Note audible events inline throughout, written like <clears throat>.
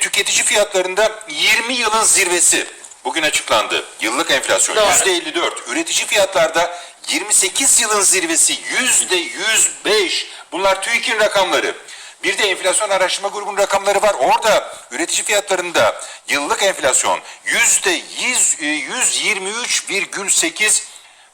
tüketici fiyatlarında 20 yılın zirvesi bugün açıklandı. Yıllık enflasyon Doğru. %54. Üretici fiyatlarda 28 yılın zirvesi %105. Bunlar TÜİK'in rakamları. Bir de enflasyon araştırma grubunun rakamları var. Orada üretici fiyatlarında yıllık enflasyon yüzde yüz- e, 123,8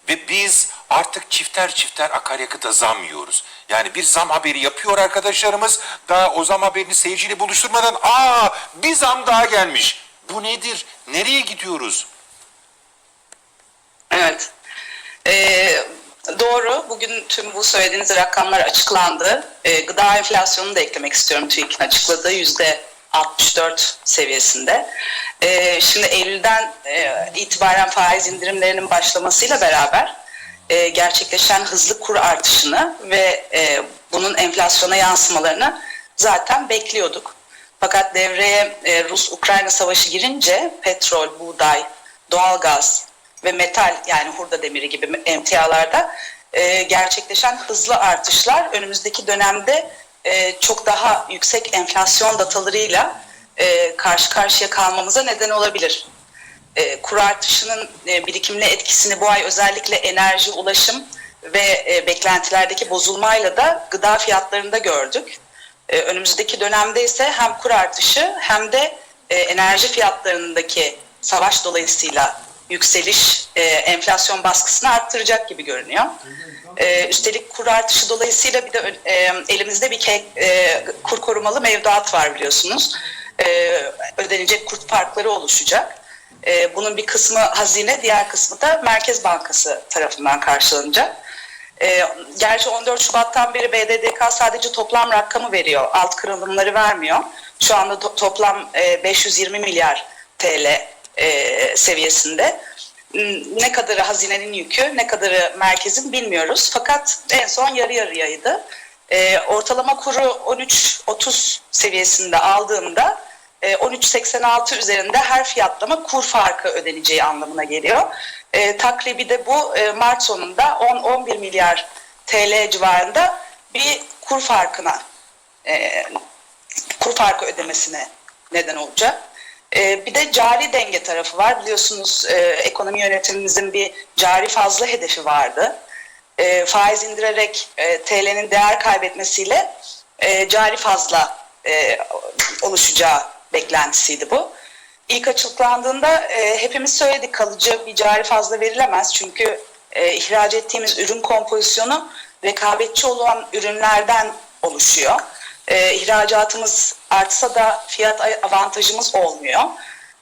ve biz artık çifter çifter akaryakıta zam yiyoruz. Yani bir zam haberi yapıyor arkadaşlarımız. Daha o zam haberini seyirciyle buluşturmadan aa bir zam daha gelmiş. Bu nedir? Nereye gidiyoruz? Evet. Ee, doğru. Bugün tüm bu söylediğiniz rakamlar açıklandı. Ee, gıda enflasyonunu da eklemek istiyorum TÜİK'in açıkladığı yüzde 64 seviyesinde. Ee, şimdi Eylül'den e, itibaren faiz indirimlerinin başlamasıyla beraber e, gerçekleşen hızlı kur artışını ve e, bunun enflasyona yansımalarını zaten bekliyorduk. Fakat devreye e, Rus-Ukrayna savaşı girince petrol, buğday, doğalgaz ve metal yani hurda demiri gibi emtialarda e, gerçekleşen hızlı artışlar önümüzdeki dönemde e, çok daha yüksek enflasyon datalarıyla e, karşı karşıya kalmamıza neden olabilir. E, kur artışının e, birikimli etkisini bu ay özellikle enerji, ulaşım ve e, beklentilerdeki bozulmayla da gıda fiyatlarında gördük. E, önümüzdeki dönemde ise hem kur artışı hem de e, enerji fiyatlarındaki savaş dolayısıyla yükseliş e, enflasyon baskısını arttıracak gibi görünüyor. E, üstelik kur artışı dolayısıyla bir de e, elimizde bir ke- e, kur korumalı mevduat var biliyorsunuz. E, ödenecek kur farkları oluşacak. E, bunun bir kısmı hazine, diğer kısmı da Merkez Bankası tarafından karşılanacak. E, gerçi 14 Şubat'tan beri BDDK sadece toplam rakamı veriyor, alt kırılımları vermiyor. Şu anda to- toplam e, 520 milyar TL e, seviyesinde. M, Ne kadarı hazinenin yükü, ne kadarı merkezin bilmiyoruz. Fakat en son yarı yarıyaydı. E, ortalama kuru 13.30 seviyesinde aldığında 13.86 üzerinde her fiyatlama kur farkı ödeneceği anlamına geliyor. E, takribi de bu e, Mart sonunda 10-11 milyar TL civarında bir kur farkına e, kur farkı ödemesine neden olacak. E, bir de cari denge tarafı var. Biliyorsunuz e, ekonomi yönetimimizin bir cari fazla hedefi vardı. E, faiz indirerek e, TL'nin değer kaybetmesiyle e, cari fazla e, oluşacağı beklentisiydi bu. İlk açıklandığında e, hepimiz söyledik kalıcı bir cari fazla verilemez. Çünkü e, ihraç ettiğimiz ürün kompozisyonu rekabetçi olan ürünlerden oluşuyor. E, ihracatımız artsa da fiyat avantajımız olmuyor.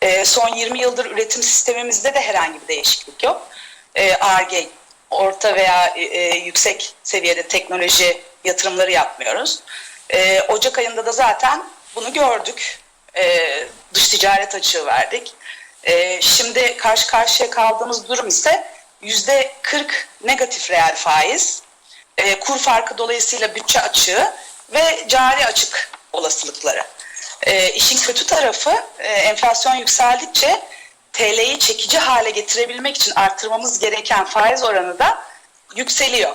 E, son 20 yıldır üretim sistemimizde de herhangi bir değişiklik yok. E, ARGE, orta veya e, e, yüksek seviyede teknoloji yatırımları yapmıyoruz. E, Ocak ayında da zaten bunu gördük. E, dış ticaret açığı verdik. E, şimdi karşı karşıya kaldığımız durum ise yüzde 40 negatif reel faiz, e, kur farkı dolayısıyla bütçe açığı ve cari açık olasılıkları. E, işin kötü tarafı e, enflasyon yükseldikçe TL'yi çekici hale getirebilmek için arttırmamız gereken faiz oranı da yükseliyor.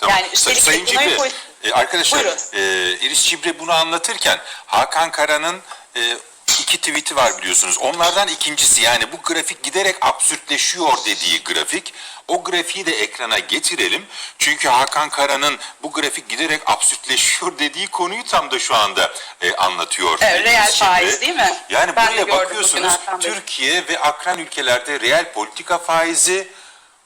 Tamam. Yani üstelik Sayın polit- e, arkadaşlar Buyurun. e, Iris Cibre bunu anlatırken Hakan Kara'nın e, iki tweet'i var biliyorsunuz. Onlardan ikincisi yani bu grafik giderek absürtleşiyor dediği grafik. O grafiği de ekrana getirelim. Çünkü Hakan Kara'nın bu grafik giderek absürtleşiyor <laughs> dediği konuyu tam da şu anda e, anlatıyor. Evet, reel Cibre. faiz değil mi? Yani Ben buraya bakıyorsunuz. Türkiye ve akran ülkelerde reel politika faizi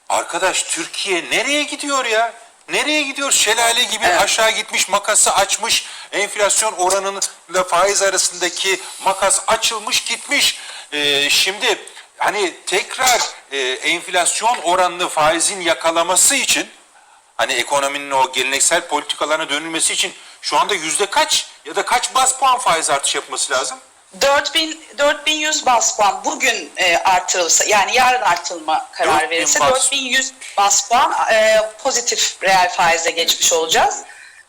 Arkadaş Türkiye nereye gidiyor ya? Nereye gidiyor? Şelale gibi Evet. aşağı gitmiş, makası açmış. Enflasyon oranıyla faiz arasındaki makas açılmış gitmiş. Ee, şimdi hani tekrar e, enflasyon oranını faizin yakalaması için hani ekonominin o geleneksel politikalarına dönülmesi için şu anda yüzde kaç ya da kaç bas puan faiz artış yapması lazım? 4000 4100 bas puan bugün e, artırılsa yani yarın artırılma kararı 4000 verirse bas. 4100 bas puan e, pozitif reel faize geçmiş olacağız.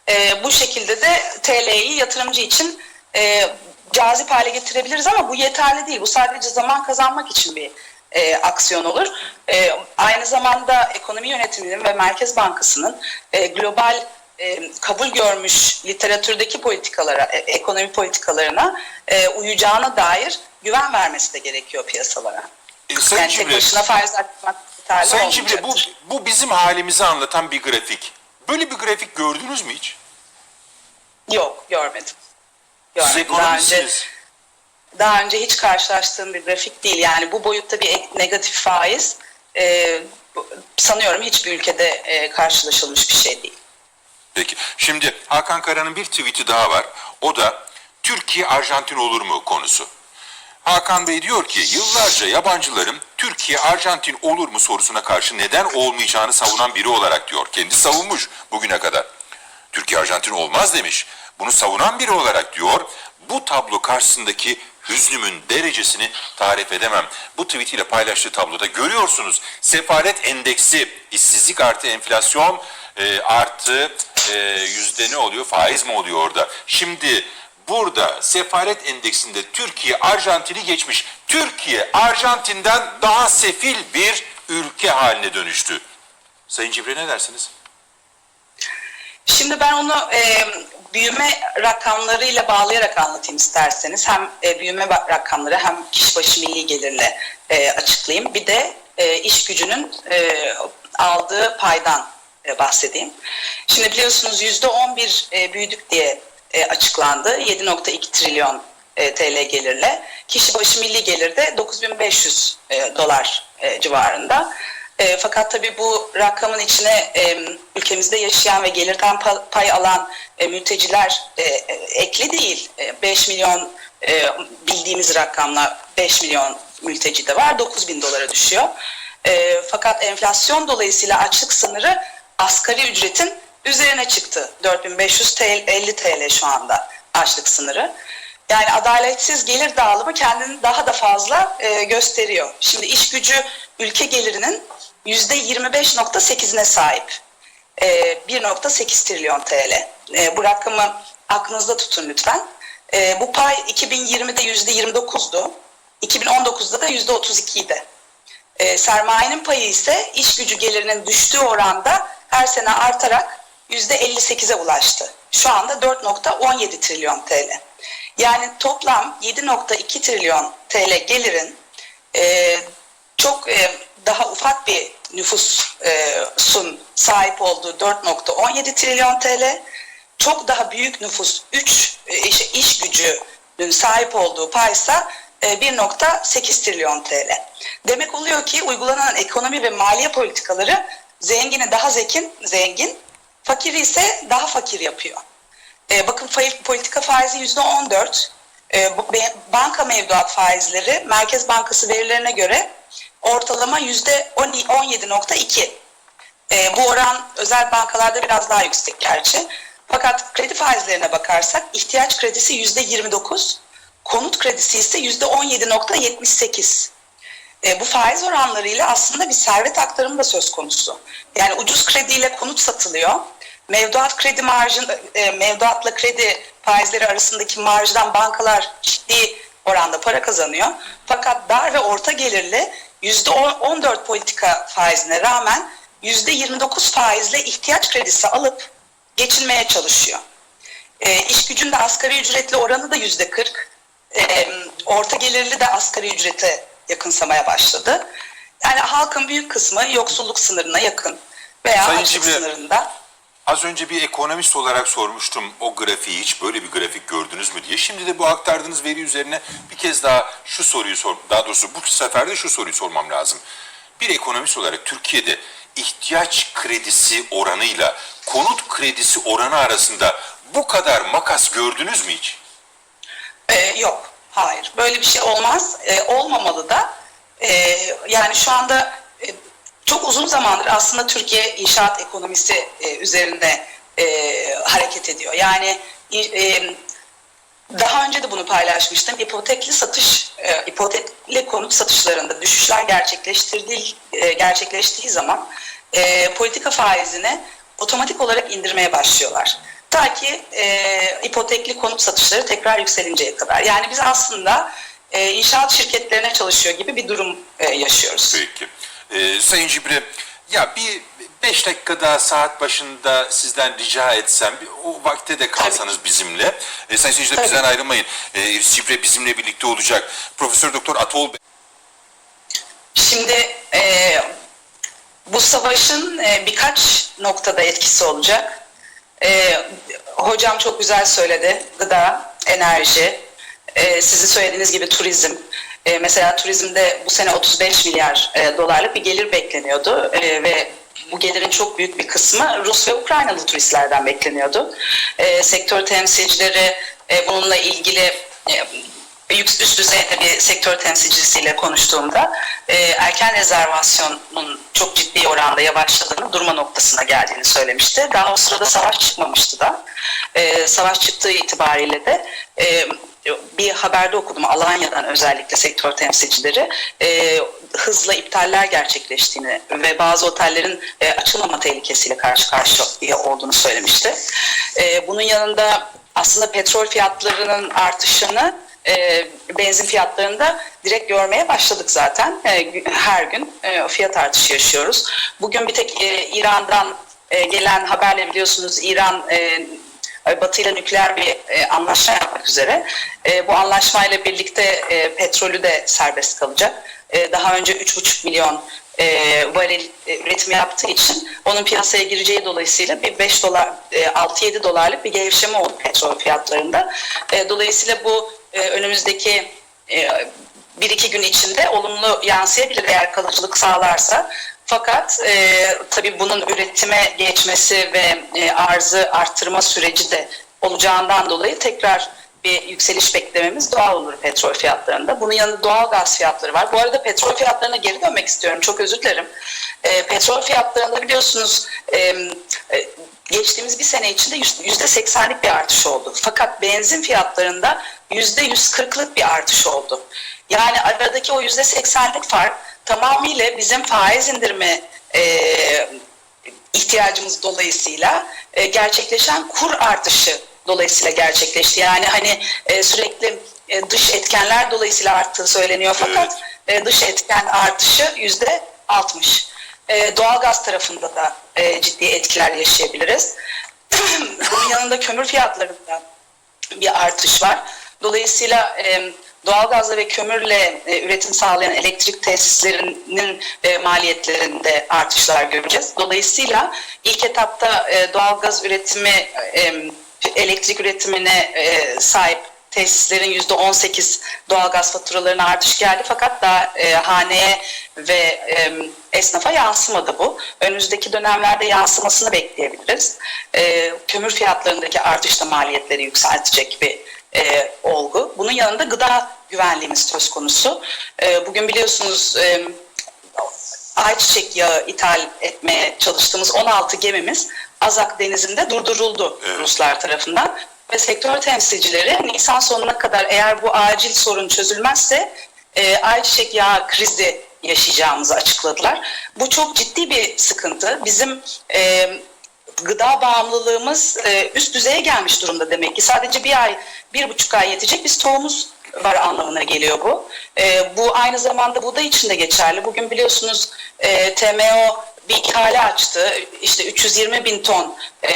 E, bu şekilde de TL'yi yatırımcı için e, cazip hale getirebiliriz ama bu yeterli değil. Bu sadece zaman kazanmak için bir e, aksiyon olur. E, aynı zamanda ekonomi yönetiminin ve Merkez Bankası'nın e, global e, kabul görmüş literatürdeki politikalara, e, ekonomi politikalarına e, uyacağına dair güven vermesi de gerekiyor piyasalara. E, Sayın Yani tek Cibre, başına faiz arttırmak yeterli Sayın Cibre bu, bu bizim halimizi anlatan bir grafik. Böyle bir grafik gördünüz mü hiç? Yok görmedim. Siz Görmedim. Daha önce, daha önce hiç karşılaştığım bir grafik değil. Yani bu boyutta bir negatif faiz e, sanıyorum hiçbir ülkede e, karşılaşılmış bir şey değil. Peki. Şimdi Hakan Kara'nın bir tweet'i daha var. O da Türkiye Arjantin olur mu konusu. Hakan Bey diyor ki yıllarca yabancıların Türkiye Arjantin olur mu sorusuna karşı neden olmayacağını savunan biri olarak diyor. Kendi savunmuş bugüne kadar. Türkiye Arjantin olmaz demiş. Bunu savunan biri olarak diyor. Bu tablo karşısındaki hüznümün derecesini tarif edemem. Bu tweetiyle paylaştığı tabloda görüyorsunuz. Sefalet endeksi, işsizlik artı enflasyon e, artı e, yüzde ne oluyor? Faiz mi oluyor orada? Şimdi burada sefalet endeksinde Türkiye Arjantin'i geçmiş. Türkiye Arjantin'den daha sefil bir ülke haline dönüştü. Sayın Cibre ne dersiniz? Şimdi ben onu e, büyüme rakamlarıyla bağlayarak anlatayım isterseniz. Hem e, büyüme rakamları hem kişi başı milli gelirle e, açıklayayım. Bir de e, iş gücünün e, aldığı paydan bahsedeyim. Şimdi biliyorsunuz yüzde on bir e, büyüdük diye e, açıklandı. 7.2 trilyon e, TL gelirle. Kişi başı milli gelir de 9500 e, dolar e, civarında. E, fakat tabii bu rakamın içine e, ülkemizde yaşayan ve gelirden pa- pay alan e, mülteciler e, e, ekli değil. E, 5 milyon e, bildiğimiz rakamla 5 milyon mülteci de var. 9 bin dolara düşüyor. E, fakat enflasyon dolayısıyla açlık sınırı asgari ücretin üzerine çıktı. 4500 TL, 50 TL şu anda açlık sınırı. Yani adaletsiz gelir dağılımı kendini daha da fazla e, gösteriyor. Şimdi iş gücü ülke gelirinin %25.8'ine sahip. E, 1.8 trilyon TL. E, bu rakamı aklınızda tutun lütfen. E, bu pay 2020'de %29'du. 2019'da da %32 idi. E, sermayenin payı ise iş gücü gelirinin düştüğü oranda her sene artarak %58'e ulaştı. Şu anda 4.17 trilyon TL. Yani toplam 7.2 trilyon TL gelirin e, çok e, daha ufak bir nüfusun sahip olduğu 4.17 trilyon TL, çok daha büyük nüfus 3 e, iş, iş gücünün sahip olduğu paysa e, 1.8 trilyon TL. Demek oluyor ki uygulanan ekonomi ve maliye politikaları zengini daha zekin, zengin, fakiri ise daha fakir yapıyor. E, bakın politika faizi yüzde 14. E, banka mevduat faizleri Merkez Bankası verilerine göre ortalama yüzde 17.2. E, bu oran özel bankalarda biraz daha yüksek gerçi. Fakat kredi faizlerine bakarsak ihtiyaç kredisi yüzde 29, konut kredisi ise yüzde 17.78. E, bu faiz oranlarıyla aslında bir servet aktarımı da söz konusu. Yani ucuz krediyle konut satılıyor. Mevduat kredi marjın, e, mevduatla kredi faizleri arasındaki marjdan bankalar ciddi oranda para kazanıyor. Fakat dar ve orta gelirli yüzde on- 14 politika faizine rağmen yüzde 29 faizle ihtiyaç kredisi alıp geçinmeye çalışıyor. E, iş gücünde asgari ücretli oranı da yüzde 40. E, orta gelirli de asgari ücrete yakınsamaya başladı. Yani halkın büyük kısmı yoksulluk sınırına yakın veya Sayın açlık sınırında. Az önce bir ekonomist olarak sormuştum o grafiği hiç böyle bir grafik gördünüz mü diye. Şimdi de bu aktardığınız veri üzerine bir kez daha şu soruyu sor, daha doğrusu bu sefer de şu soruyu sormam lazım. Bir ekonomist olarak Türkiye'de ihtiyaç kredisi oranıyla konut kredisi oranı arasında bu kadar makas gördünüz mü hiç? Ee, yok, hayır. Böyle bir şey olmaz. Ee, olmamalı da. Ee, yani şu anda e, çok uzun zamandır aslında Türkiye inşaat ekonomisi e, üzerinde e, hareket ediyor. Yani e, daha önce de bunu paylaşmıştım. İpotekli satış, e, ipotekli konut satışlarında düşüşler gerçekleştirdiği, e, gerçekleştiği zaman e, politika faizini otomatik olarak indirmeye başlıyorlar. Ta ki e, ipotekli konut satışları tekrar yükselinceye kadar. Yani biz aslında e, inşaat şirketlerine çalışıyor gibi bir durum e, yaşıyoruz. Peki. Ee, Sayın Cibre, Ya bir beş dakika daha saat başında sizden rica etsem, bir o vakte de kalsanız bizimle. E, sayın seyirciler Tabii. bizden ayrılmayın. E, Sibre bizimle birlikte olacak. Profesör Doktor Atol Bey. Şimdi e, bu savaşın e, birkaç noktada etkisi olacak. E, hocam çok güzel söyledi. Gıda, enerji, e, sizin söylediğiniz gibi turizm. E, mesela turizmde bu sene 35 milyar e, dolarlık bir gelir bekleniyordu e, ve bu gelirin çok büyük bir kısmı Rus ve Ukraynalı turistlerden bekleniyordu. E, sektör temsilcileri e, bununla ilgili e, üst, düzeyde bir sektör temsilcisiyle konuştuğumda e, erken rezervasyonun çok ciddi oranda yavaşladığını, durma noktasına geldiğini söylemişti. Daha o sırada savaş çıkmamıştı da. E, savaş çıktığı itibariyle de e, bir haberde okudum Alanya'dan özellikle sektör temsilcileri e, hızla iptaller gerçekleştiğini ve bazı otellerin e, açılmama tehlikesiyle karşı karşıya olduğunu söylemişti. E, bunun yanında aslında petrol fiyatlarının artışını e, benzin fiyatlarında direkt görmeye başladık zaten. E, her gün e, fiyat artışı yaşıyoruz. Bugün bir tek e, İran'dan e, gelen haberle biliyorsunuz İran e, Batı ile nükleer bir e, anlaşma yapmak üzere. E, bu anlaşmayla birlikte e, petrolü de serbest kalacak. E, daha önce 3,5 milyon e, varil e, üretimi yaptığı için onun piyasaya gireceği dolayısıyla bir 5 dolar, e, 6-7 dolarlık bir gevşeme oldu petrol fiyatlarında. E, dolayısıyla bu e, önümüzdeki e, bir iki gün içinde olumlu yansıyabilir eğer kalıcılık sağlarsa. Fakat e, tabii bunun üretime geçmesi ve e, arzı arttırma süreci de olacağından dolayı tekrar bir yükseliş beklememiz doğal olur petrol fiyatlarında. Bunun yanında doğal gaz fiyatları var. Bu arada petrol fiyatlarına geri dönmek istiyorum. Çok özür dilerim. E, petrol fiyatlarında biliyorsunuz e, e, geçtiğimiz bir sene içinde yüzde seksenlik bir artış oldu. Fakat benzin fiyatlarında yüzde yüz kırklık bir artış oldu. Yani aradaki o yüzde seksenlik fark tamamıyla bizim faiz indirme e, ihtiyacımız dolayısıyla e, gerçekleşen kur artışı dolayısıyla gerçekleşti. Yani hani e, sürekli e, dış etkenler dolayısıyla arttığı söyleniyor fakat e, dış etken artışı yüzde 60. E, doğalgaz tarafında da e, ciddi etkiler yaşayabiliriz. <clears throat> Bunun yanında kömür fiyatlarında bir artış var. Dolayısıyla e, doğalgazla ve kömürle e, üretim sağlayan elektrik tesislerinin e, maliyetlerinde artışlar göreceğiz. Dolayısıyla ilk etapta e, doğalgaz üretimi, e, elektrik üretimine e, sahip tesislerin yüzde 18 doğalgaz faturalarına artış geldi fakat daha e, haneye ve e, esnafa yansımadı bu. Önümüzdeki dönemlerde yansımasını bekleyebiliriz. E, kömür fiyatlarındaki artış da maliyetleri yükseltecek bir e, olgu. Bunun yanında gıda güvenliğimiz söz konusu. E, bugün biliyorsunuz e, ayçiçek yağı ithal etmeye çalıştığımız 16 gemimiz Azak Denizi'nde durduruldu Evet. Ruslar tarafından. Ve sektör temsilcileri Nisan sonuna kadar eğer bu acil sorun çözülmezse e, ayçiçek yağı krizi yaşayacağımızı açıkladılar. Bu çok ciddi bir sıkıntı. Bizim e, gıda bağımlılığımız e, üst düzeye gelmiş durumda demek ki. Sadece bir ay, bir buçuk ay yetecek bir stoğumuz var anlamına geliyor bu. E, bu aynı zamanda buğday için de geçerli. Bugün biliyorsunuz e, TMO bir ihale açtı. İşte 320 bin ton e,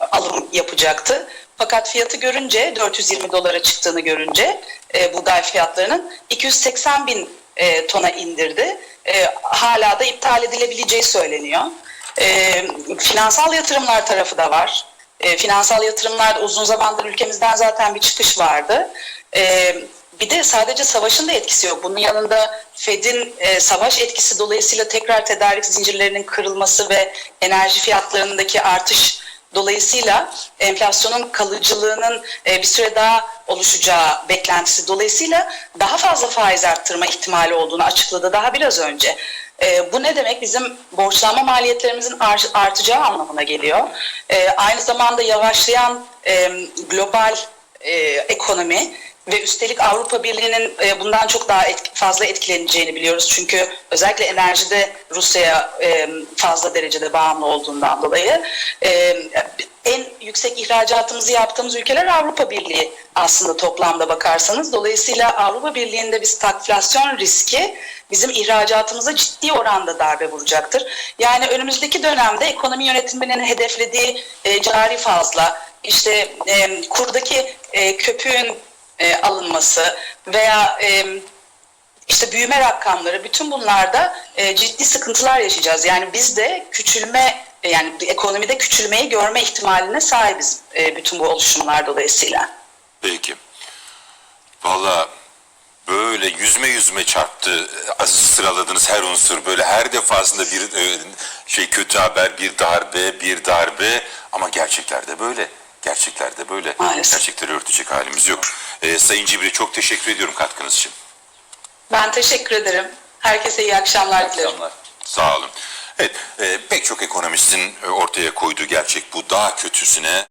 alım yapacaktı. Fakat fiyatı görünce 420 dolara çıktığını görünce e, buğday fiyatlarının 280 bin e, tona indirdi. E, hala da iptal edilebileceği söyleniyor. E, finansal yatırımlar tarafı da var. E, finansal yatırımlar uzun zamandır ülkemizden zaten bir çıkış vardı. E, bir de sadece savaşın da etkisi yok. Bunun yanında Fed'in e, savaş etkisi dolayısıyla tekrar tedarik zincirlerinin kırılması ve enerji fiyatlarındaki artış dolayısıyla enflasyonun kalıcılığının e, bir süre daha oluşacağı beklentisi dolayısıyla daha fazla faiz arttırma ihtimali olduğunu açıkladı daha biraz önce. E, bu ne demek? Bizim borçlanma maliyetlerimizin ar- artacağı anlamına geliyor. E, aynı zamanda yavaşlayan e, global e, ekonomi ve üstelik Avrupa Birliği'nin e, bundan çok daha etki- fazla etkileneceğini biliyoruz. Çünkü özellikle enerjide Rusya'ya e, fazla derecede bağımlı olduğundan dolayı e, en yüksek ihracatımızı yaptığımız ülkeler Avrupa Birliği aslında toplamda bakarsanız. Dolayısıyla Avrupa Birliği'nde bir stagflasyon riski bizim ihracatımıza ciddi oranda darbe vuracaktır. Yani önümüzdeki dönemde ekonomi yönetiminin hedeflediği e, cari fazla, işte kurdaki köpüğün e, alınması veya e, işte büyüme rakamları bütün bunlarda e, ciddi sıkıntılar yaşayacağız. Yani biz de küçülme e, yani ekonomide küçülmeyi görme ihtimaline sahibiz e, bütün bu oluşumlar dolayısıyla. Peki. Valla böyle yüzme yüzme çarptı. Az Sıraladığınız her unsur böyle her defasında bir e, şey kötü haber, bir darbe, bir darbe ama gerçeklerde böyle. Gerçeklerde böyle. Maalesef. Gerçekleri örtecek halimiz yok. E, Sayın Cibri çok teşekkür ediyorum katkınız için. Ben teşekkür ederim. Herkese iyi akşamlar dilerim. Sağ olun. Evet, e, pek çok ekonomistin ortaya koyduğu gerçek bu. Daha kötüsüne